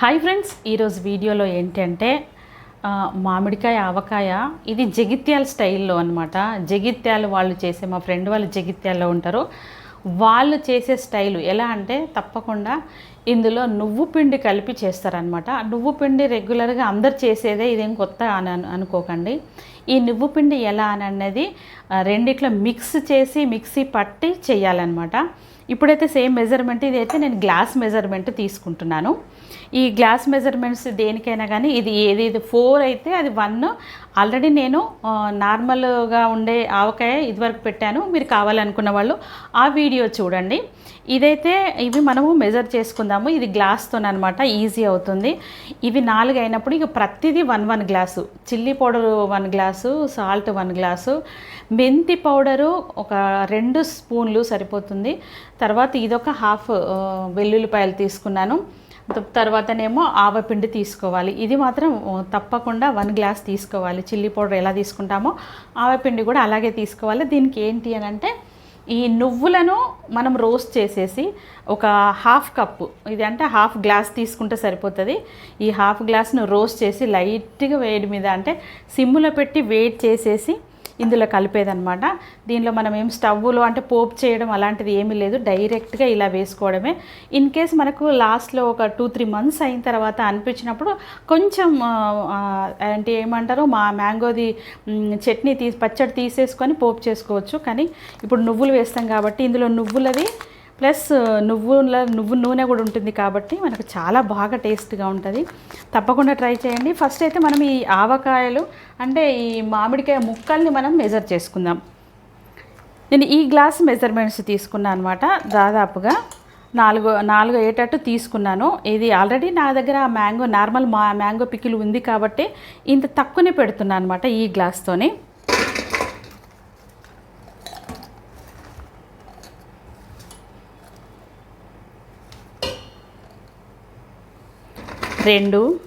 Hi friends ఈరోజు వీడియోలో ఏంటంటే మామిడికాయ ఆవకాయ ఇది జగిత్యాల స్టైల్లో అనమాట జగిత్యాల వాళ్ళు చేసే మా ఫ్రెండ్ వాళ్ళు జగిత్యాల్లో ఉంటారు. వాళ్ళు చేసే స్టైలు ఎలా అంటే తప్పకుండా ఇందులో నువ్వు పిండి కలిపి చేస్తారనమాట నువ్వు పిండి రెగ్యులర్గా అందరు చేసేదే ఇదేం కొత్త అని అనుకోకండి. ఈ నువ్వు పిండి ఎలా అని అన్నది రెండిట్లో మిక్స్ చేసి మిక్సీ పట్టి చేయాలన్నమాట. ఇప్పుడైతే సేమ్ మెజర్మెంట్ ఇది అయితే నేను గ్లాస్ మెజర్మెంట్ తీసుకుంటున్నాను. ఈ గ్లాస్ మెజర్మెంట్స్ దేనికైనా కానీ ఇది ఏది ఇది ఫోర్ అయితే అది వన్ ఆల్రెడీ నేను నార్మల్గా ఉండే ఆవకాయ ఇదివరకు పెట్టాను. మీరు కావాలనుకున్న వాళ్ళు ఆ వీడియో చూడండి. ఇదైతే ఇవి మనము మెజర్ చేసుకుందాము. ఇది గ్లాస్తో అనమాట ఈజీ అవుతుంది. ఇవి నాలుగు అయినప్పుడు ఇక ప్రతిదీ one one glass chilli powder one glass salt one glass మెంతి పౌడరు ఒక రెండు స్పూన్లు సరిపోతుంది. తర్వాత ఇదొక హాఫ్ వెల్లుల్లిపాయలు తీసుకున్నాను. తర్వాతనేమో ఆవపిండి తీసుకోవాలి. ఇది మాత్రం తప్పకుండా వన్ గ్లాస్ తీసుకోవాలి. చిల్లీ పౌడర్ ఎలా తీసుకుంటామో ఆవపిండి కూడా అలాగే తీసుకోవాలి. దీనికి ఏంటి అని అంటే ఈ నువ్వులను మనం రోస్ట్ చేసేసి ఒక హాఫ్ కప్పు ఇది అంటే హాఫ్ గ్లాస్ తీసుకుంటే సరిపోతుంది. ఈ హాఫ్ గ్లాస్ను రోస్ట్ చేసి లైట్గా వేడి మీద అంటే సిమ్ములో పెట్టి వేడి చేసేసి ఇందులో కలిపేదనమాట దీనిలో మనం ఏం స్టవ్లో అంటే పోపు చేయడం అలాంటిది ఏమీ లేదు. డైరెక్ట్గా ఇలా వేసుకోవడమే. ఇన్ కేస్ మనకు లాస్ట్లో ఒక టూ త్రీ మంత్స్ అయిన తర్వాత అనిపించినప్పుడు కొంచెం అంటే ఏమంటారు మా మ్యాంగోది చట్నీ తీసి పచ్చడి తీసేసుకొని పోపు చేసుకోవచ్చు. కానీ ఇప్పుడు నువ్వులు వేస్తాం కాబట్టి ఇందులో నువ్వులది ప్లస్ నువ్వుల నువ్వు నూనె కూడా ఉంటుంది కాబట్టి మనకు చాలా బాగా టేస్ట్గా ఉంటుంది. తప్పకుండా ట్రై చేయండి. ఫస్ట్ అయితే మనం ఈ ఆవకాయలు అంటే ఈ మామిడికాయ ముక్కల్ని మనం మెజర్ చేసుకుందాం. నేను ఈ గ్లాస్ మెజర్మెంట్స్ తీసుకున్నాను అనమాట దాదాపుగా. నాలుగు నాలుగు అయ్యేటట్టు తీసుకున్నాను. ఇది ఆల్రెడీ నా దగ్గర మ్యాంగో నార్మల్ మా మ్యాంగో పికిల్ ఉంది కాబట్టి ఇంత తక్కువనే పెడుతున్నాను అనమాట ఈ గ్లాస్తోని రెండు.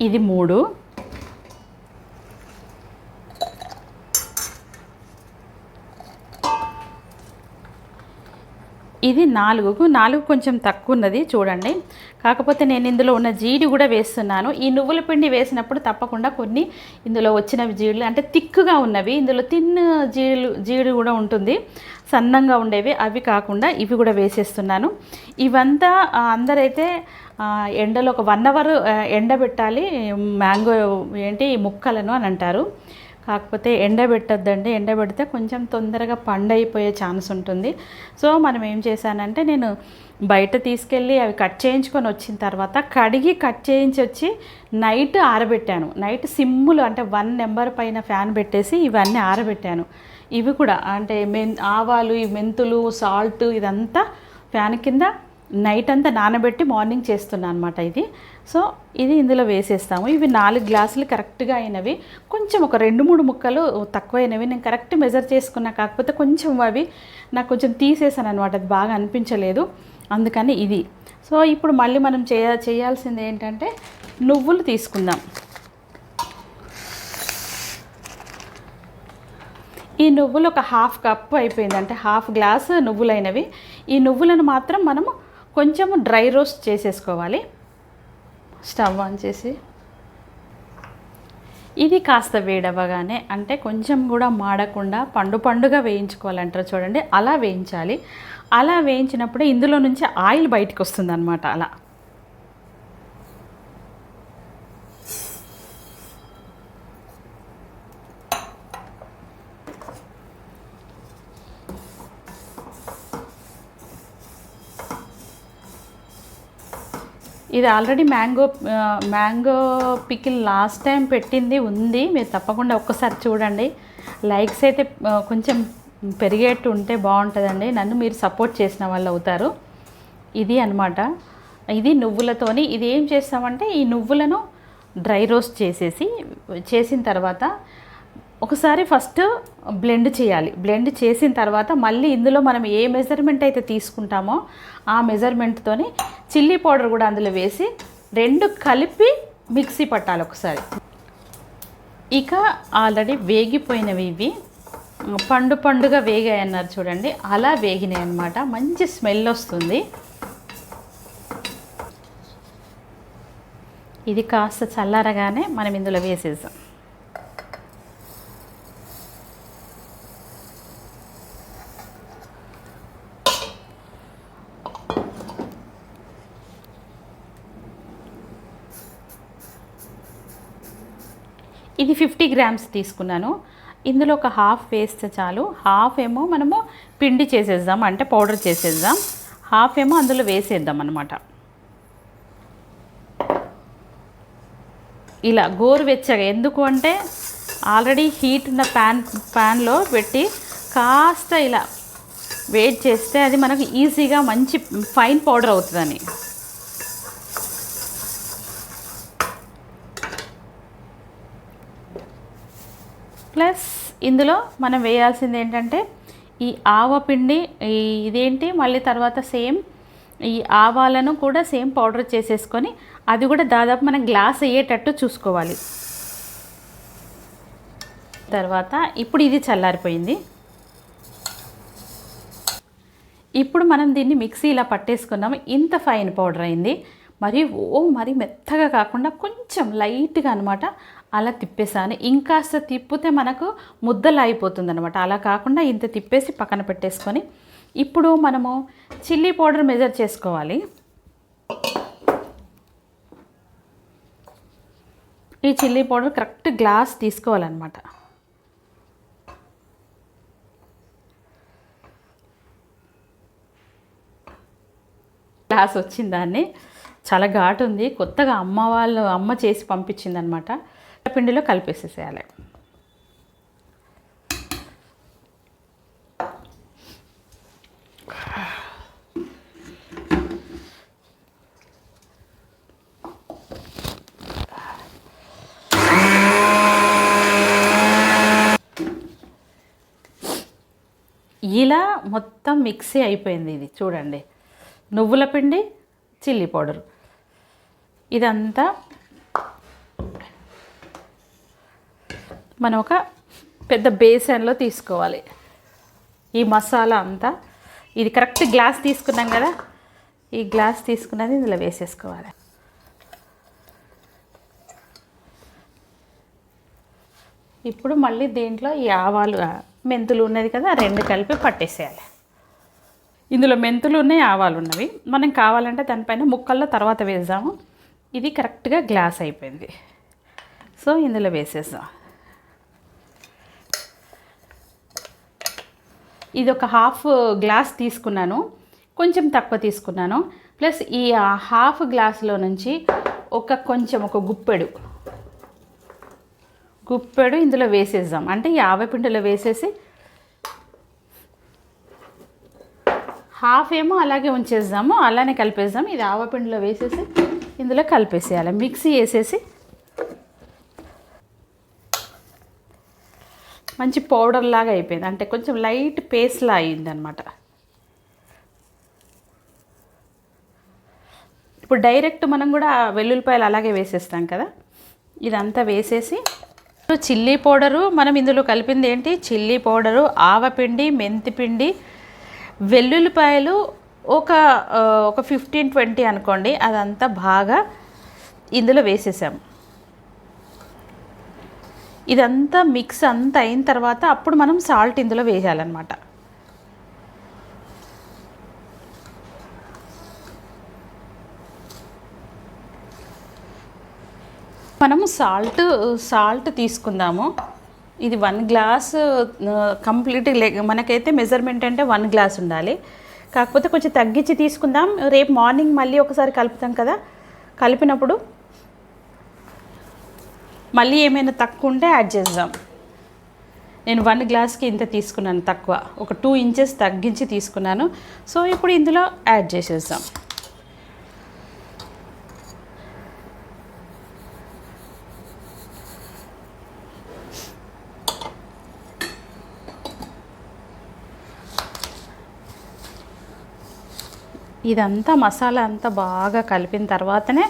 ఇది మూడు. ఇది నాలుగుకు నాలుగు కొంచెం తక్కువ ఉన్నది చూడండి. కాకపోతే నేను ఇందులో ఉన్న జీడి కూడా వేస్తున్నాను. ఈ నువ్వుల పిండి వేసినప్పుడు తప్పకుండా కొన్ని ఇందులో వచ్చినవి జీడులు అంటే తిక్కుగా ఉన్నవి ఇందులో తిన్న జీడులు జీడి కూడా ఉంటుంది. సన్నంగా ఉండేవి అవి కాకుండా ఇవి కూడా వేసేస్తున్నాను. ఇవంతా అందరైతే ఎండలో ఒక వన్ అవర్ ఎండబెట్టాలి మ్యాంగో ఏంటి ముక్కలను అని అంటారు. కాకపోతే ఎండబెట్టద్దండి ఎండబెడితే కొంచెం తొందరగా పండైపోయే ఛాన్స్ ఉంటుంది. సో మనం ఏం చేశానంటే నేను బయట తీసుకెళ్ళి అవి కట్ చేయించుకొని వచ్చిన తర్వాత కడిగి కట్ చేయించి వచ్చి నైట్ ఆరబెట్టాను. నైట్ సిమ్ములు అంటే వన్ నెంబర్ పైన ఫ్యాన్ పెట్టేసి ఇవన్నీ ఆరబెట్టాను. ఇవి కూడా అంటే మెన్ ఆవాలు ఈ మెంతులు సాల్ట్ ఇదంతా ఫ్యాన్ కింద నైట్ అంతా నానబెట్టి మార్నింగ్ చేస్తున్నాను అనమాట ఇది. సో ఇది ఇందులో వేసేస్తాము. ఇవి నాలుగు గ్లాసులు కరెక్ట్గా అయినవి. కొంచెం ఒక రెండు మూడు ముక్కలు తక్కువైనవి. నేను కరెక్ట్ మెజర్ చేసుకున్నా కాకపోతే కొంచెం అవి నాకు కొంచెం తీసేసాను అనమాట అది బాగా అనిపించలేదు. అందుకని ఇది. సో ఇప్పుడు మళ్ళీ మనం చేయ చేయాల్సింది ఏంటంటే నువ్వులు తీసుకుందాం. ఈ నువ్వులు ఒక హాఫ్ కప్ అయిపోయింది. అంటే హాఫ్ గ్లాస్ నువ్వులైనవి. ఈ నువ్వులను మాత్రం మనము కొంచెం డ్రై రోస్ట్ చేసేసుకోవాలి. స్టవ్ ఆన్ చేసి. ఇది కాస్త వేడవ్వగానే అంటే కొంచెం కూడా మాడకుండా పండు పండుగా వేయించుకోవాలంటారు చూడండి అలా వేయించాలి. అలా వేయించినప్పుడు ఇందులో నుంచి ఆయిల్ బయటకు వస్తుంది అలా. ఇది already mango mango pickle last time పెట్టింది ఉంది. మీరు తప్పకుండా ఒక్కసారి చూడండి. లైక్స్ అయితే కొంచెం పెరిగేట్టు ఉంటే బాగుంటుందండి. నన్ను మీరు సపోర్ట్ చేసిన వాళ్ళు అవుతారు. ఇది అనమాట ఇది నువ్వులతోని ఇది ఏం చేస్తామంటే ఈ నువ్వులను డ్రై రోస్ట్ చేసేసి చేసిన తర్వాత ఒకసారి ఫస్ట్ బ్లెండ్ చేయాలి. బ్లెండ్ చేసిన తర్వాత మళ్ళీ ఇందులో మనం ఏ మెజర్మెంట్ అయితే తీసుకుంటామో ఆ మెజర్మెంట్తోని చిల్లీ పౌడర్ కూడా అందులో వేసి రెండు కలిపి మిక్సీ పట్టాలి ఒకసారి. ఇక ఆల్రెడీ వేగిపోయినవి ఇవి. పండు పండుగ వేగాయి అన్నారు చూడండి. అలా వేగినాయి అన్నమాట. మంచి స్మెల్ వస్తుంది. ఇది కాస్త చల్లారగానే మనం ఇందులో వేసేసాం ఇది ఫిఫ్టీ గ్రామ్స్ తీసుకున్నాను. ఇందులో ఒక హాఫ్ వేస్తే చాలు. హాఫ్ ఏమో మనము పిండి చేసేద్దాం అంటే పౌడర్ చేసేద్దాం. హాఫ్ ఏమో అందులో వేసేద్దాం అనమాట ఇలా గోరువెచ్చగా ఎందుకు అంటే ఆల్రెడీ హీట్ ఉన్న ప్యాన్ ప్యాన్లో పెట్టి కాస్త ఇలా వెయిట్ చేస్తే అది మనకు ఈజీగా మంచి ఫైన్ పౌడర్ అవుతుందని ప్లస్ ఇందులో మనం వేయాల్సింది ఏంటంటే ఈ ఆవపిండి ఇదేంటి మళ్ళీ తర్వాత సేమ్ ఈ ఆవాలను కూడా సేమ్ పౌడర్ చేసేసుకొని అది కూడా దాదాపు మనం గ్లాస్ అయ్యేటట్టు చూసుకోవాలి. తర్వాత ఇప్పుడు ఇది చల్లారిపోయింది. ఇప్పుడు మనం దీన్ని మిక్సీ ఇలా పట్టేసుకున్నాము ఇంత ఫైన్ పౌడర్ అయింది. మరి ఓ మరి మెత్తగా కాకుండా కొంచెం లైట్గా అనమాట అలా తిప్పేసాను ఇంకాస్త తిప్పితే మనకు ముద్దలు అయిపోతుంది అనమాట అలా కాకుండా ఇంత తిప్పేసి పక్కన పెట్టేసుకొని ఇప్పుడు మనము చిల్లీ పౌడర్ మెజర్ చేసుకోవాలి. ఈ చిల్లీ పౌడర్ కరెక్ట్ గ్లాస్ తీసుకోవాలన్నమాట. గ్లాస్ వచ్చిందాన్ని చాలా ఘాటు ఉంది. కొత్తగా అమ్మ వాళ్ళు అమ్మ చేసి పంపించింది అనమాట పిండిలో కలిపేసేసేయాలి. ఇలా మొత్తం మిక్సీ అయిపోయింది ఇది చూడండి. నువ్వుల పిండి చిల్లీ పౌడర్. ఇదంతా మనం ఒక పెద్ద బేసన్లో తీసుకోవాలి. ఈ మసాలా అంతా. ఇది కరెక్ట్ గ్లాస్ తీసుకున్నాం కదా. ఈ గ్లాస్ తీసుకున్నది ఇందులో వేసేసుకోవాలి. ఇప్పుడు మళ్ళీ దీంట్లో ఈ ఆవాలు మెంతులు ఉన్నది కదా రెండు కలిపి పట్టేసేయాలి. ఇందులో మెంతులు ఉన్నాయి ఆవాలు ఉన్నవి. మనం కావాలంటే దానిపైన ముక్కల్లో తర్వాత వేద్దాము. ఇది కరెక్ట్గా గ్లాస్ అయిపోయింది. సో ఇందులో వేసేసాం ఇది ఒక హాఫ్ గ్లాస్ తీసుకున్నాను. కొంచెం తక్కువ తీసుకున్నాను. ప్లస్ ఈ హాఫ్ గ్లాస్లో నుంచి ఒక కొంచెం ఒక గుప్పెడు. గుప్పెడు ఇందులో వేసేద్దాం. అంటే ఈ ఆవపిండిలో వేసేసి హాఫ్ ఏమో అలాగే ఉంచేద్దాము. అలానే కలిపేద్దాం ఇది ఆవపిండిలో వేసేసి ఇందులో కలిపేసేయాలి. మిక్సీ వేసేసి మంచి పౌడర్ లాగా అయిపోయింది. అంటే కొంచెం లైట్ పేస్ట్లా అయింది అనమాట ఇప్పుడు డైరెక్ట్ మనం కూడా వెల్లుల్లిపాయలు అలాగే వేసేస్తాం కదా. ఇదంతా వేసేసి చిల్లీ పౌడరు మనం ఇందులో కలిపింది ఏంటి? చిల్లీ పౌడరు ఆవపిండి మెంతిపిండి వెల్లుల్లిపాయలు ఒక ఒక ఫిఫ్టీన్ ట్వంటీ అనుకోండి. అదంతా బాగా ఇందులో వేసేసాము. ఇదంతా మిక్స్ అంతా అయిన తర్వాత అప్పుడు మనం సాల్ట్ ఇందులో వేయాలన్నమాట. మనము సాల్ట్ సాల్ట్ తీసుకుందాము. ఇది వన్ గ్లాస్ కంప్లీట్ మనకైతే మెజర్మెంట్ అంటే వన్ గ్లాస్ ఉండాలి. కాకపోతే కొంచెం తగ్గించి తీసుకుందాం. రేపు మార్నింగ్ మళ్ళీ ఒకసారి కలుపుతాం కదా. కలిపినప్పుడు మళ్ళీ ఏమైనా తక్కువ ఉంటే యాడ్ చేద్దాం. నేను వన్ గ్లాస్కి ఇంత తీసుకున్నాను తక్కువ. ఒక టూ ఇంచెస్ తగ్గించి తీసుకున్నాను. సో ఇప్పుడు ఇందులో యాడ్ చేసేద్దాం. ఇదంతా మసాలా అంతా బాగా కలిపిన తర్వాతనే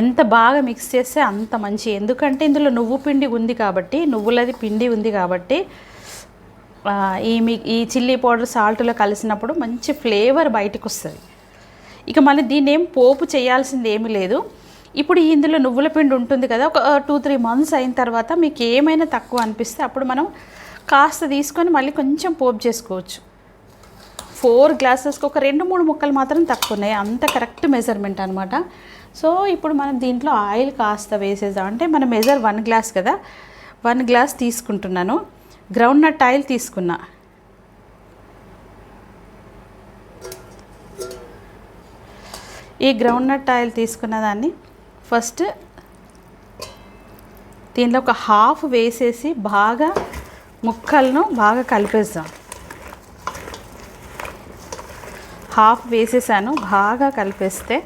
ఎంత బాగా మిక్స్ చేస్తే అంత మంచి ఎందుకంటే ఇందులో నువ్వు పిండి ఉంది కాబట్టి నువ్వులది పిండి ఉంది కాబట్టి ఈ మీ ఈ చిల్లీ పౌడర్ సాల్ట్లో కలిసినప్పుడు మంచి ఫ్లేవర్ బయటకు వస్తుంది. ఇక మళ్ళీ దీన్ని ఏం పోపు చేయాల్సింది ఏమీ లేదు. ఇప్పుడు ఇందులో నువ్వుల పిండి ఉంటుంది కదా ఒక టూ త్రీ మంత్స్ అయిన తర్వాత మీకు ఏమైనా తక్కువ అనిపిస్తే అప్పుడు మనం కాస్త తీసుకొని మళ్ళీ కొంచెం పోపు చేసుకోవచ్చు. ఫోర్ గ్లాసెస్కి ఒక రెండు మూడు ముక్కలు మాత్రం తక్కువ ఉన్నాయి అంత కరెక్ట్ మెజర్మెంట్ అనమాట సో ఇప్పుడు మనం దీంట్లో ఆయిల్ కాస్త వేసేద్దాం. అంటే మన మెజర్ వన్ గ్లాస్ కదా? వన్ గ్లాస్ తీసుకుంటున్నాను. గ్రౌండ్ నట్ ఆయిల్ తీసుకున్నా. ఈ గ్రౌండ్ నట్ ఆయిల్ తీసుకున్న దాన్ని ఫస్ట్ దీనిలో ఒక హాఫ్ వేసేసి బాగా ముక్కలను బాగా కలిపేద్దాం. హాఫ్ వేసేసాను. బాగా కలిపేస్తే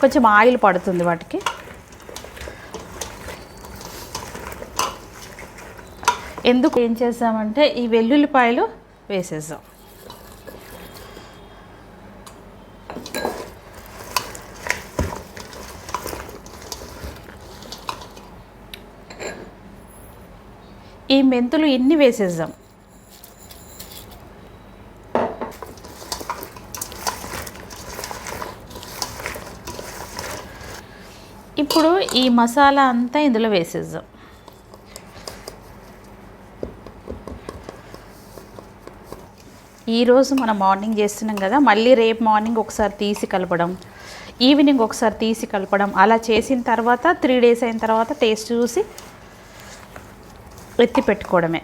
కొంచెం ఆయిల్ పడుతుంది వాటికి. ఎందుకు ఏం చేసామంటే ఈ వెల్లుల్లిపాయలు వేసేద్దాం ఈ మెంతులు ఇన్ని వేసేద్దాం ఇప్పుడు ఈ మసాలా అంతా ఇందులో వేసేద్దాం. ఈరోజు మనం మార్నింగ్ చేస్తున్నాం కదా మళ్ళీ రేపు మార్నింగ్ ఒకసారి తీసి కలపడం ఈవినింగ్ ఒకసారి తీసి కలపడం అలా చేసిన తర్వాత త్రీ డేస్ అయిన తర్వాత టేస్ట్ చూసి ఎత్తి పెట్టుకోవడమే.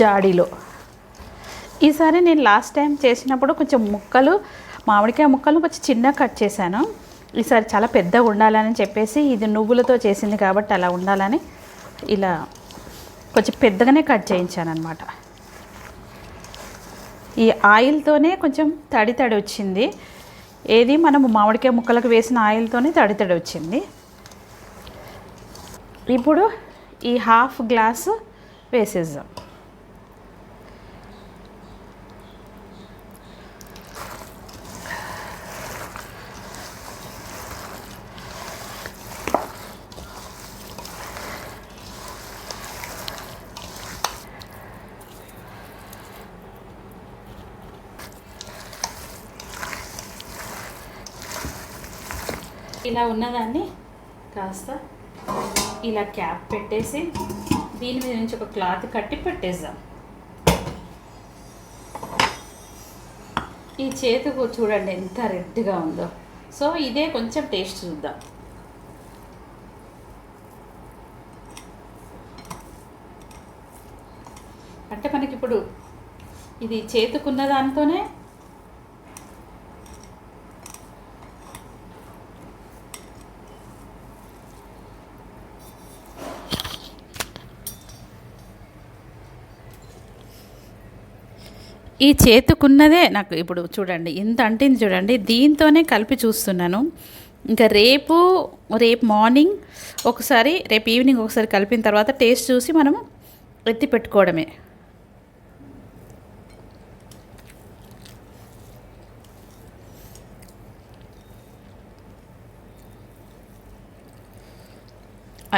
జాడీలో. ఈసారి నేను లాస్ట్ టైం చేసినప్పుడు కొంచెం ముక్కలు మామిడికాయ ముక్కలు కొంచెం చిన్నగా కట్ చేశాను. ఈసారి చాలా పెద్దగా ఉండాలని చెప్పేసి ఇది నువ్వులతో చేసింది కాబట్టి అలా ఉండాలని ఇలా కొంచెం పెద్దగానే కట్ చేయించాను అనమాట ఈ ఆయిల్తోనే కొంచెం తడి తడి వచ్చింది. ఏది మనము మామిడికాయ ముక్కలకు వేసిన ఆయిల్తోనే తడి తడి వచ్చింది. ఇప్పుడు ఈ హాఫ్ గ్లాసు వేసేద్దాం. ఇలా ఉన్నదాన్ని కాస్త ఇలా క్యాప్ పెట్టేసి దీని మీద నుంచి ఒక క్లాత్ కట్టి పెట్టేద్దాం. ఈ చేతుకు చూడండి ఎంత రెడ్గా ఉందో. సో ఇదే కొంచెం టేస్ట్ చూద్దాం. అంటే మనకి ఇప్పుడు ఇది చేతుకున్న దానితోనే ఈ చేతుకున్నదే నాకు ఇప్పుడు చూడండి ఇంత అంటింది చూడండి దీంతోనే కలిపి చూస్తున్నాను. ఇంకా రేపు రేపు మార్నింగ్ ఒకసారి రేపు ఈవినింగ్ ఒకసారి కలిపిన తర్వాత టేస్ట్ చూసి మనం ఎత్తి పెట్టుకోవడమే.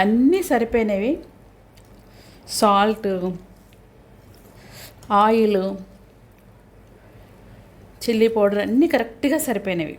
అన్నీ సరిపోయినవి. సాల్ట్ ఆయిల్ చిల్లీ పౌడర్ అన్నీ కరెక్ట్గా సరిపోయినవి.